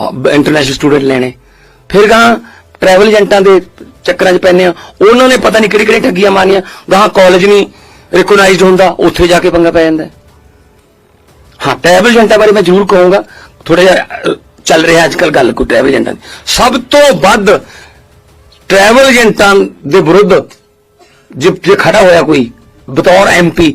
International student ਲੈਣੇ। ਫਿਰ ਗਾਂ ਟਰੈਵਲ ਏਜੰਟਾਂ ਦੇ ਚੱਕਰਾਂ 'ਚ ਪੈਂਦੇ ਆ। ਉਹਨਾਂ ਨੇ ਪਤਾ ਨਹੀਂ ਕਿਹੜੀ ਕਿਹੜੀ ਠੱਗੀਆਂ ਮਾਰੀਆਂ। ਗਾਂ ਕਾਲਜ ਨਹੀਂ ਰਿਕਗਨਾਈਜ਼ਡ ਹੁੰਦਾ, ਉੱਥੇ ਜਾ ਕੇ ਪੰਗਾ ਪੈ ਜਾਂਦਾ। ਹਾਂ ਟਰੈਵਲ ਏਜੰਟਾਂ ਬਾਰੇ ਮੈਂ ਜ਼ਰੂਰ ਕਹੂੰਗਾ। ਥੋੜਾ ਜਿਹਾ ਚੱਲ ਰਿਹਾ ਅੱਜ ਕੱਲ ਗੱਲ ਕੋਈ ਟਰੈਵਲ ਏਜੰਟਾਂ ਦੀ। ਸਭ ਤੋਂ ਵੱਧ ਟਰੈਵਲ ਏਜੰਟਾਂ ਦੇ ਵਿਰੁੱਧ ਜੇ ਜੇ ਖੜਾ ਹੋਇਆ ਕੋਈ, ਬਤੌਰ ਐਮਪੀ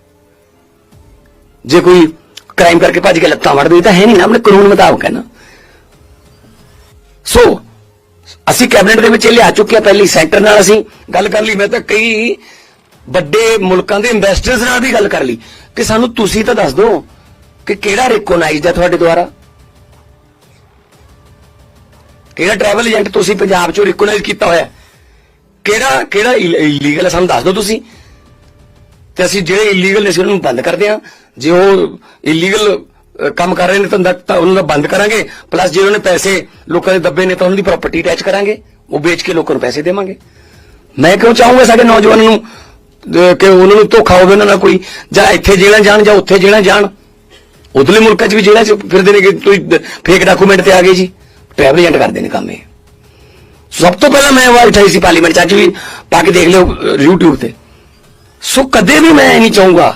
ਜੇ ਕੋਈ ਕ੍ਰਾਈਮ ਕਰਕੇ ਭੱਜ ਕੇ ਲੱਤਾਂ ਵੱਢ ਤਾਂ ਹੈ ਨਹੀਂ ਨਾ, ਆਪਣੇ ਕਾਨੂੰਨ ਮੁਤਾਬਕ ਹੈ ਨਾ। ਸੋ ਅਸੀਂ ਕੈਬਨਿਟ ਦੇ ਵਿੱਚ ਇਹ ਲਿਆ ਚੁੱਕੇ ਆ ਪਹਿਲੀ ਸੈਂਟਰ ਨਾਲ ਅਸੀਂ ਗੱਲ ਕਰ ਲਈ, ਮੈਂ ਤਾਂ ਕਈ ਵੱਡੇ ਮੁਲਕਾਂ ਦੇ ਇਨਵੈਸਟਰਸ ਨਾਲ ਵੀ ਗੱਲ ਕਰ ਲਈ। ਕਿ ਸਾਨੂੰ ਤੁਸੀਂ ਤਾਂ ਦੱਸ ਦਿਓ ਕਿ ਕਿਹੜਾ ਰੈਕੋਗਨਾਈਜ਼ਡ ਹੈ ਤੁਹਾਡੇ ਦੁਆਰਾ? ਕਿਹੜਾ ਟਰੈਵਲ ਏਜੰਟ ਤੁਸੀਂ ਪੰਜਾਬ ਚੋਂ ਰੈਕੋਗਨਾਈਜ਼ ਕੀਤਾ ਹੋਇਆ? ਕਿਹੜਾ ਕਿਹੜਾ ਇਲੀਗਲ ਹੈ? ਸਾਨੂੰ ਦੱਸ ਦਿਓ ਤੁਸੀਂ। ਤੇ ਅਸੀਂ ਜਿਹੜੇ ਇਲੀਗਲ ਨੇ ਅਸੀਂ ਉਹਨਾਂ ਨੂੰ ਬੰਦ ਕਰਦੇ ਹਾਂ। ਜੇ ਉਹ ਇਲੀਗਲ ਕੰਮ ਕਰ ਰਹੇ ਨੇ ਤਾਂ ਉਹਨਾਂ ਦਾ ਬੰਦ ਕਰਾਂਗੇ ਪਲੱਸ ਜੇ ਉਹਨਾਂ ਨੇ ਪੈਸੇ ਲੋਕਾਂ ਦੇ ਦੱਬੇ ਨੇ ਤਾਂ ਉਹਨਾਂ ਦੀ ਪ੍ਰਾਪਰਟੀ ਅਟੈਚ ਕਰਾਂਗੇ ਉਹ ਵੇਚ ਕੇ ਲੋਕਾਂ ਨੂੰ ਪੈਸੇ ਦੇਵਾਂਗੇ। ਮੈਂ ਕਿਉਂ ਚਾਹੂੰਗਾ ਸਾਡੇ ਨੌਜਵਾਨਾਂ ਨੂੰ ਕਿ ਉਹਨਾਂ ਨੂੰ ਧੋਖਾ ਹੋਵੇ ਉਹਨਾਂ ਨਾਲ ਕੋਈ ਜਾਂ ਇੱਥੇ ਜੇਲ੍ਹਾਂ ਜਾਣ ਜਾਂ ਉੱਥੇ ਜਿਹੜਾ ਜਾਣ। ਉਧਰਲੇ ਮੁਲਕਾਂ 'ਚ ਵੀ ਜੇਲ੍ਹਾਂ 'ਚ ਫਿਰਦੇ ਨੇ ਕਿ ਤੁਸੀਂ ਫੇਕ ਡਾਕੂਮੈਂਟ ਤੇ ਆ ਗਏ ਜੀ। ਟਰੈਵਲ ਏਜੰਟ ਕਰਦੇ ਨੇ ਕੰਮ ਇਹ। ਸਭ ਤੋਂ ਪਹਿਲਾਂ ਮੈਂ ਆਵਾਜ਼ ਉਠਾਈ ਸੀ ਪਾਰਲੀਮੈਂਟ 'ਚ ਅੱਜ ਵੀ ਪਾ ਕੇ ਦੇਖ ਲਿਓ ਅਹ, YouTube ਤੇ। ਸੋ ਕਦੇ ਵੀ ਮੈਂ ਇਹ ਨਹੀਂ ਚਾਹੂੰਗਾ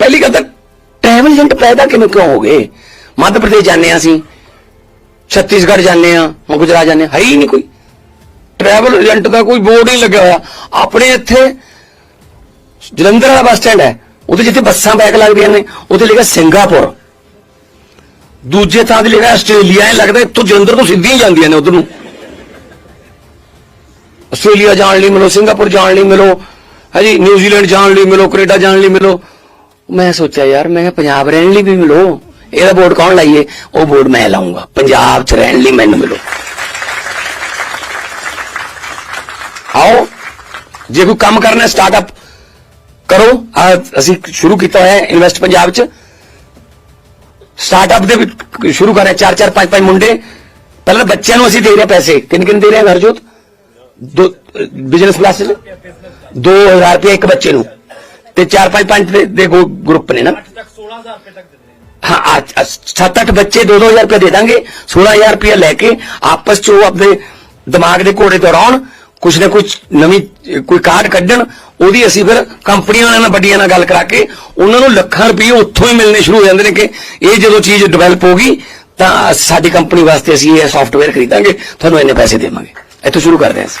ਪਹਿਲੀ ਗੱਲ ਤਾਂ ਟਰੈਵਲ ਏਜੰਟ ਪੈਦਾ ਕਿਵੇਂ ਕਿਉਂ ਹੋ ਗਏ? ਮੱਧ ਪ੍ਰਦੇਸ਼ ਜਾਂਦੇ ਹਾਂ ਅਸੀਂ। ਛੱਤੀਸਗੜ੍ਹ ਜਾਂਦੇ ਆ ਗੁਜਰਾਤ ਜਾਂਦੇ ਹਾਂ, ਹੈ ਹੀ ਨਹੀਂ ਕੋਈ। ਟਰੈਵਲ ਏਜੰਟ ਦਾ ਕੋਈ ਬੋਰਡ ਨਹੀਂ ਲੱਗਿਆ ਹੋਇਆ। ਆਪਣੇ ਇੱਥੇ ਜਲੰਧਰ ਵਾਲਾ ਬੱਸ ਸਟੈਂਡ ਹੈ। ਉਹਦੇ ਜਿੱਥੇ ਬੱਸਾਂ ਬੈਕ ਲੱਗਦੀਆਂ ਨੇ ਉੱਥੇ ਲਿਖਿਆ ਸਿੰਗਾਪੁਰ। ਦੂਜੇ ਥਾਂ ਤੇ ਲਿਖਿਆ ਆਸਟ੍ਰੇਲੀਆ ਇਹ ਲੱਗਦਾ ਇੱਥੋਂ ਜਲੰਧਰ ਤੋਂ ਸਿੱਧੀਆਂ ਜਾਂਦੀਆਂ ਨੇ ਉਧਰ ਨੂੰ। ਆਸਟ੍ਰੇਲੀਆ ਜਾਣ ਲਈ ਮਿਲੋ, ਸਿੰਗਾਪੁਰ ਜਾਣ ਲਈ ਮਿਲੋ ਹਾਂਜੀ ਨਿਊਜ਼ੀਲੈਂਡ ਜਾਣ ਲਈ ਮਿਲੋ, ਕੈਨੇਡਾ ਜਾਣ ਲਈ ਮਿਲੋ। ਮੈਂ ਸੋਚਿਆ, ਯਾਰ, ਮੈਂ ਕਿਹਾ ਪੰਜਾਬ ਰਹਿਣ ਲਈ ਵੀ ਮਿਲੋ। ਇਹਦਾ ਵੋਟ ਕੌਣ ਲਾਈਏ? ਉਹ ਵੋਟ ਮੈਂ ਲਾਉਂਗਾ ਪੰਜਾਬ 'ਚ ਰਹਿਣ ਲਈ ਮੈਨੂੰ ਮਿਲੋ। ਆਓ, ਜੇ ਕੋਈ ਕੰਮ ਕਰਨਾ ਸਟਾਰਟਅਪ ਕਰੋ। ਅਸੀਂ ਸ਼ੁਰੂ ਕੀਤਾ ਹੋਇਆ ਇਨਵੈਸਟ ਪੰਜਾਬ 'ਚ। ਸਟਾਰਟਅਪ ਦੇ ਵੀ ਸ਼ੁਰੂ ਕਰ ਰਹੇ ਚਾਰ ਚਾਰ, ਪੰਜ ਪੰਜ ਮੁੰਡੇ। ਪਹਿਲਾਂ ਬੱਚਿਆਂ ਨੂੰ ਅਸੀਂ ਦੇ ਰਹੇ ਪੈਸੇ। ਕਿੰਨ ਕਿੰਨ ਦੇ ਰਹੇ ਹਾਂ ਹਰਜੋਤ? ਦੋ ਬਿਜ਼ਨਸ ਕਲਾਸ 'ਚ 2000 ਰੁਪਏ ਇੱਕ ਬੱਚੇ ਨੂੰ। ਤੇ ਚਾਰ ਪੰਜ ਪੰਜ ਦੇ- ਦੇ ਗਰੁੱਪ ਨੇ ਨਾ। ਹਾਂ ਅੱਜ- ਅੱਜ ਸੱਤ ਅੱਠ ਬੱਚੇ 2-2000 ਰੁਪਏ ਦੇ ਦਾਂਗੇ। 16000 ਰੁਪਏ ਲੈ ਕੇ ਆਪਸ ਚ ਉਹ ਆਪਣੇ ਦਿਮਾਗ ਦੇ ਘੋੜੇ ਦੌੜਾਉਣ ਕੁਛ ਨਾ ਕੁਛ ਨਵੀਂ ਕੋਈ ਕਾਰਡ ਕੱਢਣ ਉਹਦੀ ਅਸੀਂ ਫਿਰ ਕੰਪਨੀਆਂ ਨਾਲ ਵੱਡੀਆਂ ਨਾਲ ਗੱਲ ਕਰਾ ਕੇ ਉਹਨਾਂ ਨੂੰ ਲੱਖਾਂ ਰੁਪਏ ਉੱਥੋਂ ਹੀ ਮਿਲਣੇ ਸ਼ੁਰੂ ਹੋ ਜਾਂਦੇ ਨੇ ਕਿ ਇਹ ਜਦੋਂ ਚੀਜ਼ ਡਿਵੈਲਪ ਹੋਗੀ ਤਾਂ ਸਾਡੀ ਕੰਪਨੀ ਵਾਸਤੇ ਅਸੀਂ ਇਹ ਸੌਫਟਵੇਅਰ ਖਰੀਦਾਂਗੇ ਤੁਹਾਨੂੰ ਇੰਨੇ ਪੈਸੇ ਦੇਵਾਂਗੇ। ਇੱਥੋਂ ਸ਼ੁਰੂ ਕਰਦੇ ਹਾਂ ਅਸੀਂ।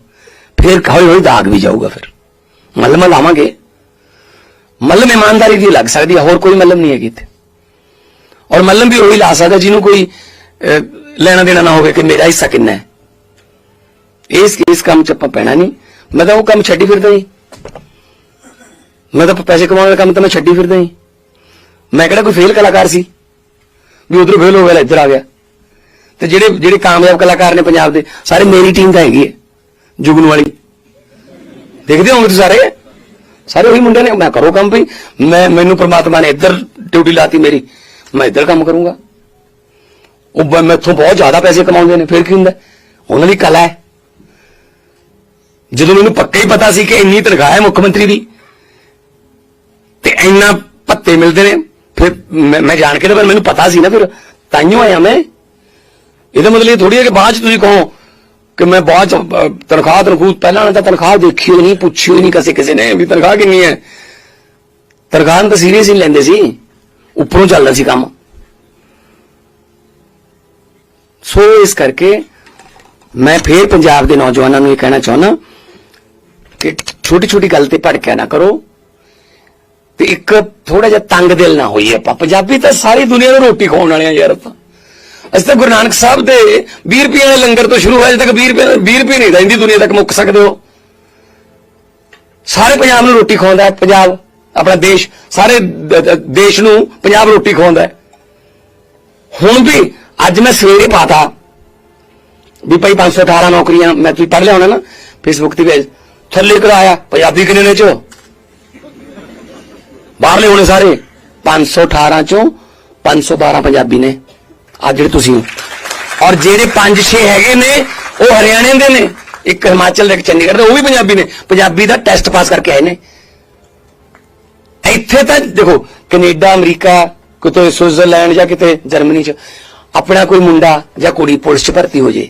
ਫਿਰ ਹੌਲੀ ਹੌਲੀ ਦਾਗ ਵੀ ਜਾਊਗਾ ਫਿਰ। ਮਲਮ ਲਾਵਾਂਗੇ। ਮੱਲਮ ਇਮਾਨਦਾਰੀ ਦੀ ਲੱਗ ਸਕਦੀ ਹੈ ਹੋਰ ਕੋਈ ਮੱਲਮ ਨਹੀਂ ਹੈਗੀ ਇੱਥੇ। ਔਰ ਮੱਲਮ ਵੀ ਉਹੀ ਲਾ ਸਕਦਾ ਜਿਹਨੂੰ ਕੋਈ ਲੈਣਾ ਦੇਣਾ ਨਾ ਹੋਵੇ ਕਿ ਮੇਰਾ ਹਿੱਸਾ ਕਿੰਨਾ ਹੈ। ਇਸ ਇਸ ਕੰਮ 'ਚ ਆਪਾਂ ਪੈਣਾ ਨਹੀਂ। ਮੈਂ ਤਾਂ ਉਹ ਕੰਮ ਛੱਡੀ ਫਿਰਦਾ ਹੀ ਮੈਂ ਤਾਂ ਪੈਸੇ ਕਮਾਉਣ ਦਾ ਕੰਮ ਤਾਂ ਮੈਂ ਛੱਡੀ ਫਿਰਦਾ ਹੀ ਮੈਂ ਕਿਹੜਾ ਕੋਈ ਫੇਲ ਕਲਾਕਾਰ ਸੀ? ਵੀ ਉਧਰ ਫੇਲ ਹੋ ਗਿਆ ਲੈ ਇੱਧਰ ਆ ਗਿਆ। ਤੇ ਜਿਹੜੇ ਜਿਹੜੇ ਕਾਮਯਾਬ ਕਲਾਕਾਰ ਨੇ ਪੰਜਾਬ ਦੇ, ਸਾਰੇ ਮੇਰੀ ਟੀਮ ਦਾ ਹੈਗੀ ਹੈ। ਜੁਗਨੂ ਵਾਲੀ। ਦੇਖਦੇ ਹੋਗੇ ਤੁਸੀਂ ਸਾਰੇ? ਸਾਰੇ ਉਹੀ ਮੁੰਡੇ ਨੇ। ਮੈਂ ਕਰੋ ਕੰਮ ਵੀ ਮੈਂ, ਮੈਨੂੰ ਪ੍ਰਮਾਤਮਾ ਨੇ ਇੱਧਰ ਡਿਊਟੀ ਲਾਤੀ ਮੇਰੀ। ਮੈਂ ਇੱਧਰ ਕੰਮ ਕਰੂੰਗਾ। ਉਹ ਬ- ਮੈਥੋਂ ਬਹੁਤ ਜ਼ਿਆਦਾ ਪੈਸੇ ਕਮਾਉਂਦੇ ਨੇ। ਫਿਰ ਕੀ ਹੁੰਦਾ? ਉਹਨਾਂ ਦੀ ਕਲਾ ਹੈ। ਜਦੋਂ ਮੈਨੂੰ ਪੱਕਾ ਹੀ ਪਤਾ ਸੀ ਕਿ ਇੰਨੀ ਤਨਖਾਹ ਹੈ ਮੁੱਖ ਮੰਤਰੀ ਦੀ, ਤੇ ਇੰਨਾ ਪੱਤੇ ਮਿਲਦੇ ਨੇ, ਫਿਰ ਮੈਂ ਮੈਂ ਜਾਣ ਕੇ ਤਾਂ ਫਿਰ ਮੈਨੂੰ ਪਤਾ ਸੀ ਨਾ ਫਿਰ। ਤਾਈਓ ਆਇਆ ਮੈਂ। ਇਹਦਾ ਮਤਲਬ ਇਹ ਥੋੜੀ ਹੈ ਕਿ ਬਾਅਦ ਚ ਤੁਸੀਂ ਕਹੋ। ਕਿ ਮੈਂ ਬਾਅਦ ਚ ਤਨਖਾਹ ਤਨਖੂਹ, ਪਹਿਲਾਂ ਨੇ ਤਾਂ ਤਨਖਾਹ ਦੇਖੀ ਹੋਈ ਨਹੀਂ, ਪੁੱਛੀ ਹੋਈ ਨਹੀਂ ਕਿਸੇ ਕਿਸੇ ਨੇ ਵੀ ਤਨਖਾਹ ਕਿੰਨੀ ਹੈ। ਤਨਖਾਹ ਨੂੰ ਤਾਂ ਸੀਰੀਅਸ ਹੀ ਲੈਂਦੇ ਸੀ। ਉੱਪਰੋਂ ਚੱਲਦਾ ਸੀ ਕੰਮ। ਸੋ ਇਸ ਕਰਕੇ ਮੈਂ ਫੇਰ ਪੰਜਾਬ ਦੇ ਨੌਜਵਾਨਾਂ ਨੂੰ ਇਹ ਕਹਿਣਾ ਚਾਹੁੰਦਾ ਕਿ ਛੋਟੀ ਛੋਟੀ ਗੱਲ ਤੇ ਭੜਕਿਆ ਨਾ ਕਰੋ ਤੇ ਇੱਕ ਥੋੜਾ ਜਿਹਾ ਤੰਗ ਦਿਲ ਨਾ ਹੋਈਏ ਆਪਾਂ। ਪੰਜਾਬੀ ਤਾਂ ਸਾਰੀ ਦੁਨੀਆ ਨੂੰ ਰੋਟੀ ਖਵਾਉਣ ਵਾਲੇ ਆ ਯਾਰ ਆਪਾਂ। ਅਸੀਂ ਤਾਂ ਗੁਰੂ ਨਾਨਕ ਸਾਹਿਬ ਦੇ 20 ਰੁਪਏ ਦੇ ਲੰਗਰ ਤੋਂ ਸ਼ੁਰੂ ਹੋਇਆ ਅਜੇ ਤੱਕ 20 ਰੁਪਏ 20 ਰੁਪਏ ਨਹੀਂ, ਰਹਿੰਦੀ ਦੁਨੀਆ ਤੱਕ ਮੁੱਕ ਸਕਦੇ ਹੋ। ਸਾਰੇ ਪੰਜਾਬ ਨੂੰ ਰੋਟੀ ਖਵਾਉਂਦਾ ਹੈ, ਪੰਜਾਬ, ਆਪਣਾ ਦੇਸ਼, ਸਾਰੇ ਦੇਸ਼ ਨੂੰ ਪੰਜਾਬ ਰੋਟੀ ਖਵਾਉਂਦਾ ਹੈ। ਹੁਣ ਵੀ ਅੱਜ ਮੈਂ ਸਵੇਰੇ ਪਾਤਾ ਵੀ ਭਾਈ 518 ਨੌਕਰੀਆਂ, ਮੈਂ ਤੁਸੀਂ ਪੜ੍ਹ ਲਿਆ ਹੋਣਾ ਨਾ ਫੇਸਬੁੱਕ ਤੇ ਵੀ ਥੱਲੇ ਕਰਾਇਆ ਪੰਜਾਬੀ ਕਿੰਨੇ ਨੇ ਚੋ? ਬਾਹਰਲੇ ਹੋਣੇ ਸਾਰੇ। 518 ਚੋਂ 512 ਪੰਜਾਬੀ ਨੇ। ਆ ਜਿਹੜੇ ਤੁਸੀਂ ਔਰ ਜਿਹੜੇ 5-6 ਹੈਗੇ ਨੇ, ਉਹ ਹਰਿਆਣੇ ਦੇ ਨੇ। ਇੱਕ ਹਿਮਾਚਲ ਦੇ, ਇੱਕ ਚੰਡੀਗੜ੍ਹ ਦੇ, ਉਹ ਵੀ ਪੰਜਾਬੀ ਨੇ। ਪੰਜਾਬੀ ਦਾ ਟੈਸਟ ਪਾਸ ਕਰਕੇ ਆਏ ਨੇ। ਇੱਥੇ ਤਾਂ ਦੇਖੋ, ਕੈਨੇਡਾ, ਅਮਰੀਕਾ, ਕਿਤੇ ਸਵਿਟਜ਼ਰਲੈਂਡ ਜਾਂ ਕਿਤੇ ਜਰਮਨੀ ਚ, ਆਪਣਾ ਕੋਈ ਮੁੰਡਾ ਜਾਂ ਕੁੜੀ ਪੁਲਿਸ ਚ ਭਰਤੀ ਹੋ ਜੇ।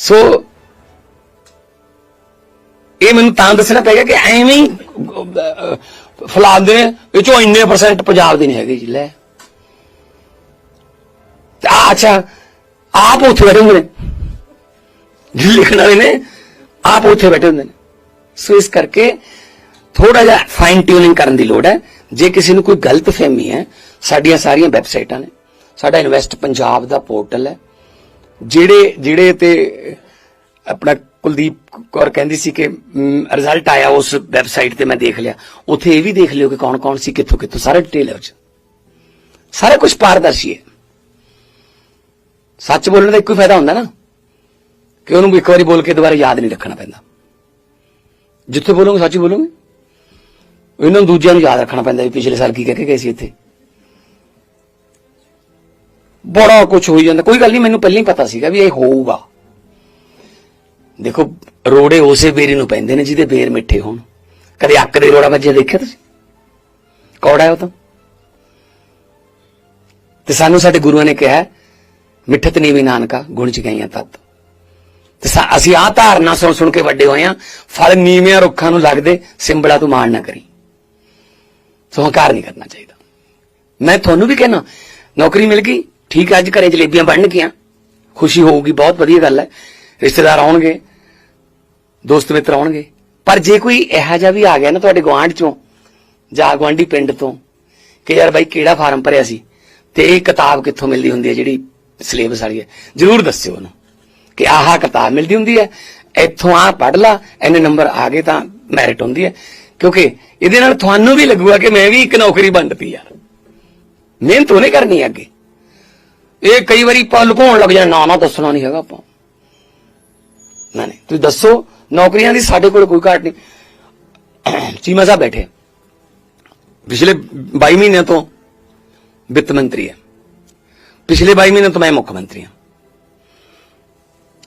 ਸੋ ਇਹ ਮੈਨੂੰ ਤਾਂ ਦੱਸਣਾ ਪੈ ਕਿ ਐਵੇਂ ਹੀ ਅਹ, ਨੇ ਵਿੱਚੋਂ ਇੰਨੇ ਪਰਸੈਂਟ ਪੰਜਾਬ ਦੇ ਨਹੀਂ ਹੈਗੇ ਜੀ ਲੈ। ਅੱਛਾ ਆਪ ਉੱਥੇ ਬੈਠੇ ਹੁੰਦੇ ਨੇ। ਲਿਖਣ ਵਾਲੇ ਨੇ ਆਪ ਉੱਥੇ ਬੈਠੇ ਹੁੰਦੇ ਨੇ। ਸੋ ਇਸ ਕਰਕੇ ਥੋੜਾ ਜਿਹਾ ਫਾਈਨ ਟਿਊਨਿੰਗ ਕਰਨ ਦੀ ਲੋੜ ਹੈ। ਜੇ ਕਿਸੇ ਨੂੰ ਕੋਈ ਗਲਤ ਫਹਿਮੀ ਹੈ ਸਾਡੀਆਂ ਸਾਰੀਆਂ ਵੈਬਸਾਈਟਾਂ ਨੇ। ਸਾਡਾ ਇਨਵੈਸਟ ਪੰਜਾਬ ਦਾ ਪੋਰਟਲ ਹੈ। ਜਿਹੜੇ ਜਿਹੜੇ ਤੇ ਆਪਣਾ ਕੁਲਦੀਪ ਕੌਰ ਕਹਿੰਦੀ ਸੀ ਕਿ ਰਿਜ਼ਲਟ ਆਇਆ ਉਸ ਵੈਬਸਾਈਟ ਤੇ ਮੈਂ ਦੇਖ ਲਿਆ। ਉੱਥੇ ਇਹ ਵੀ ਦੇਖ ਲਿਓ ਕਿ ਕੌਣ ਕੌਣ ਸੀ ਕਿੱਥੋਂ ਕਿੱਥੋਂ ਸਾਰਾ ਡਿਟੇਲ ਹੈ ਉਹ 'ਚ ਸਾਰਾ ਕੁਝ ਪਾਰਦਰਸ਼ੀ ਹੈ। ਸੱਚ ਬੋਲਣ ਦਾ ਇੱਕੋ ਹੀ ਫਾਇਦਾ ਹੁੰਦਾ ਨਾ, ਕਿ ਉਹਨੂੰ ਇੱਕ ਵਾਰੀ ਬੋਲ ਕੇ ਦੁਬਾਰਾ ਯਾਦ ਨਹੀਂ ਰੱਖਣਾ ਪੈਂਦਾ। ਜਿੱਥੇ ਬੋਲੋਗੇ ਸੱਚ ਬੋਲੋਗੇ। ਇਹਨਾਂ ਨੂੰ ਦੂਜਿਆਂ ਨੂੰ ਯਾਦ ਰੱਖਣਾ ਪੈਂਦਾ ਵੀ ਪਿਛਲੇ ਸਾਲ ਕੀ ਕਹਿ ਕੇ ਗਏ ਸੀ ਇੱਥੇ। ਬੜਾ ਕੁਝ ਹੋਈ ਜਾਂਦਾ। ਕੋਈ ਗੱਲ ਨਹੀਂ, ਮੈਨੂੰ ਪਹਿਲਾਂ ਹੀ ਪਤਾ ਸੀਗਾ ਵੀ ਇਹ ਹੋਊਗਾ। ਦੇਖੋ, ਰੋੜੇ ਉਸੇ ਬੇਰੀ ਨੂੰ ਪੈਂਦੇ ਨੇ ਜਿਹਦੇ ਬੇਰ ਮਿੱਠੇ ਹੋਣ। ਕਦੇ ਅੱਕ ਦੇ ਰੋੜਾ ਵੱਜਿਆ ਦੇਖਿਆ ਤੁਸੀਂ? ਕੌੜਾ ਹੈ ਉਹ ਤਾਂ। ਤੇ ਸਾਨੂੰ ਸਾਡੇ ਗੁਰੂਆਂ ਨੇ ਕਿਹਾ, ਮਿੱਠਤ ਨੀਵੀਂ ਨਾਨਕਾ, ਗੁਣ ਚ ਗਈਆਂ ਤਤ। ਤੇ ਅਸੀਂ ਆਹ ਧਾਰਨਾ ਸੁਣ ਸੁਣ ਕੇ ਵੱਡੇ ਹੋਏ ਆ, ਫਲ ਨੀਵਿਆਂ ਰੁੱਖਾਂ ਨੂੰ ਲੱਗਦੇ, ਸਿੰਬਲਾ ਤੂੰ ਮਾਣ ਨਾ ਕਰੀ। ਸੋ ਹੰਕਾਰ ਨਹੀਂ ਕਰਨਾ ਚਾਹੀਦਾ। ਮੈਂ ਤੁਹਾਨੂੰ ਵੀ ਕਹਿਣਾ, ਨੌਕਰੀ ਮਿਲ ਗਈ ਠੀਕ ਹੈ, ਅੱਜ ਘਰੇ ਜਲੇਬੀਆਂ ਬਣਨਗੀਆਂ। ਖੁਸ਼ੀ ਹੋਊਗੀ, ਬਹੁਤ ਵਧੀਆ ਗੱਲ ਹੈ। ਰਿਸ਼ਤੇਦਾਰ ਆਉਣਗੇ, ਦੋਸਤ ਮਿੱਤਰ ਆਉਣਗੇ। ਪਰ ਜੇ ਕੋਈ ਇਹੋ ਜਿਹਾ ਵੀ ਆ ਗਿਆ ਨਾ ਤੁਹਾਡੇ ਗਵਾਂਢ ਚੋਂ, ਜਾਂ ਗਵਾਂਢੀ ਪਿੰਡ ਤੋਂ, ਕਿ ਯਾਰ ਬਾਈ ਕਿਹੜਾ ਫਾਰਮ ਭਰਿਆ ਸੀ, ਤੇ ਇਹ ਕਿਤਾਬ ਕਿੱਥੋਂ ਮਿਲਦੀ ਹੁੰਦੀ ਹੈ ਜਿਹੜੀ ਸਿਲੇਬਸ ਵਾਲੀ ਹੈ, ਜਰੂਰ ਦੱਸਿਓ ਉਹਨੂੰ, ਕਿ ਆਹ ਕਿਤਾਬ ਮਿਲਦੀ ਹੁੰਦੀ ਹੈ, ਇੱਥੋਂ ਆ ਪੜ੍ਹ ਲਾ ਇੰਨੇ ਨੰਬਰ ਆ ਗਏ ਤਾਂ ਮੈਰਿਟ ਹੁੰਦੀ ਹੈ। ਕਿਉਂਕਿ ਇਹਦੇ ਨਾਲ ਤੁਹਾਨੂੰ ਵੀ ਲੱਗੂਗਾ ਕਿ ਮੈਂ ਵੀ ਇੱਕ ਨੌਕਰੀ ਬਣਦੀ ਯਾਰ ਮਿਹਨਤ ਉਹਨੇ ਕਰਨੀ ਅੱਗੇ। ਇਹ ਕਈ ਵਾਰੀ ਆਪਾਂ ਲੁਕਾਉਣ ਲੱਗ ਜਾਣਾ ਨਾ ਨਾ ਦੱਸਣਾ ਨਹੀਂ ਹੈਗਾ ਆਪਾਂ। ਨਾ, ਨਹੀਂ। ਤੁਸੀਂ ਦੱਸੋ, ਨੌਕਰੀਆਂ ਦੀ ਸਾਡੇ ਕੋਲ ਕੋਈ ਘਾਟ ਨਹੀਂ। ਚੀਮਾ ਸਾਹਿਬ ਬੈਠੇ ਪਿਛਲੇ 22 ਮਹੀਨਿਆਂ ਤੋਂ ਵਿੱਤ ਮੰਤਰੀ ਹੈ ਪਿਛਲੇ 22 ਮਹੀਨਿਆਂ ਤੋਂ ਮੈਂ ਮੁੱਖ ਮੰਤਰੀ ਹਾਂ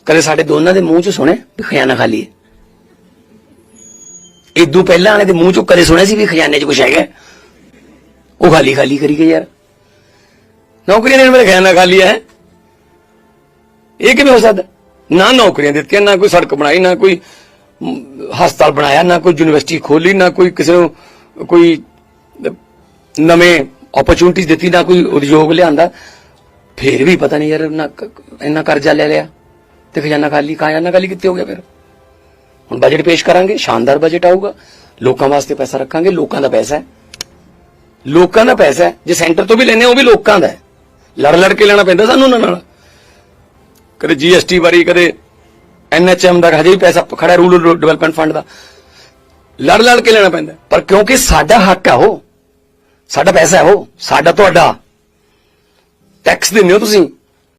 ਕਦੇ ਸਾਡੇ ਦੋਨਾਂ ਦੇ ਮੂੰਹ ਚ ਸੁਣੇ ਵੀ ਖਜ਼ਾਨਾ ਖਾਲੀ ਹੈ ਇਦੋਂ ਪਹਿਲਾਂ ਵਾਲੇ ਦੇ ਮੂੰਹ ਚੋਂ ਕਦੇ ਸੁਣਿਆ ਸੀ ਵੀ ਖਜ਼ਾਨੇ 'ਚ ਕੁਝ ਹੈਗਾ? ਉਹ ਖਾਲੀ ਖਾਲੀ ਕਰੀ ਗਏ ਯਾਰ। ਨੌਕਰੀਆਂ ਦੇਣ ਵੇਲੇ ਖਜ਼ਾਨਾ ਖਾਲੀ ਹੈ। ਇਹ ਕਿਵੇਂ ਹੋ ਸਕਦਾ? ਨਾ ਨੌਕਰੀਆਂ ਦਿੱਤੀਆਂ, ਨਾ ਕੋਈ ਸੜਕ ਬਣਾਈ, ਨਾ ਕੋਈ ਹਸਪਤਾਲ ਬਣਾਇਆ, ਨਾ ਕੋਈ ਯੂਨੀਵਰਸਿਟੀ ਖੋਲੀ, ਨਾ ਕੋਈ ਕਿਸੇ ਨੂੰ ਕੋਈ ਨਵੇਂ ਓਪਰਚੁਨਿਟੀਜ਼ ਦਿੱਤੀ, ਨਾ ਕੋਈ ਉਦਯੋਗ ਲਿਆਂਦਾ। ਫੇਰ ਵੀ ਪਤਾ ਨਹੀਂ ਯਾਰ, ਨਾ ਇੰਨਾ ਕਰਜ਼ਾ ਲੈ ਲਿਆ ਤੇ ਖਜ਼ਾਨਾ ਖਾਲੀ ਖਜ਼ਾਨਾ ਖਾਲੀ ਕਿੱਥੇ ਹੋ ਗਿਆ ਫਿਰ? ਹੁਣ ਬਜਟ ਪੇਸ਼ ਕਰਾਂਗੇ, ਸ਼ਾਨਦਾਰ ਬਜਟ ਆਊਗਾ। ਲੋਕਾਂ ਵਾਸਤੇ ਪੈਸਾ ਰੱਖਾਂਗੇ, ਲੋਕਾਂ ਦਾ ਪੈਸਾ ਹੈ। ਲੋਕਾਂ ਦਾ ਪੈਸਾ ਹੈ। ਜੇ ਸੈਂਟਰ ਤੋਂ ਵੀ ਲੈਨੇ ਉਹ ਵੀ ਲੋਕਾਂ ਦਾ ਹੈ। ਲੜ ਲੜ ਕੇ ਲੈਣਾ ਪੈਂਦਾ ਸਾਨੂੰ ਉਹਨਾਂ ਨਾਲ। ਕਦੇ ਜੀਐਸਟੀ ਵਾਰੀ, ਕਦੇ ਐਨਐਚਐਮ ਦਾ, ਹਜੇ ਵੀ ਪੈਸਾ ਖੜਾ ਰੂਰਲ ਡਿਵੈਲਪਮੈਂਟ ਫੰਡ ਦਾ। ਲੜ ਲੜ ਕੇ ਲੈਣਾ ਪੈਂਦਾ। ਪਰ ਕਿਉਂਕਿ ਸਾਡਾ ਹੱਕ ਹੈ ਉਹ, ਸਾਡਾ ਪੈਸਾ ਹੈ ਉਹ, ਸਾਡਾ ਤੁਹਾਡਾ। ਟੈਕਸ ਦਿੰਦੇ ਹੋ ਤੁਸੀਂ।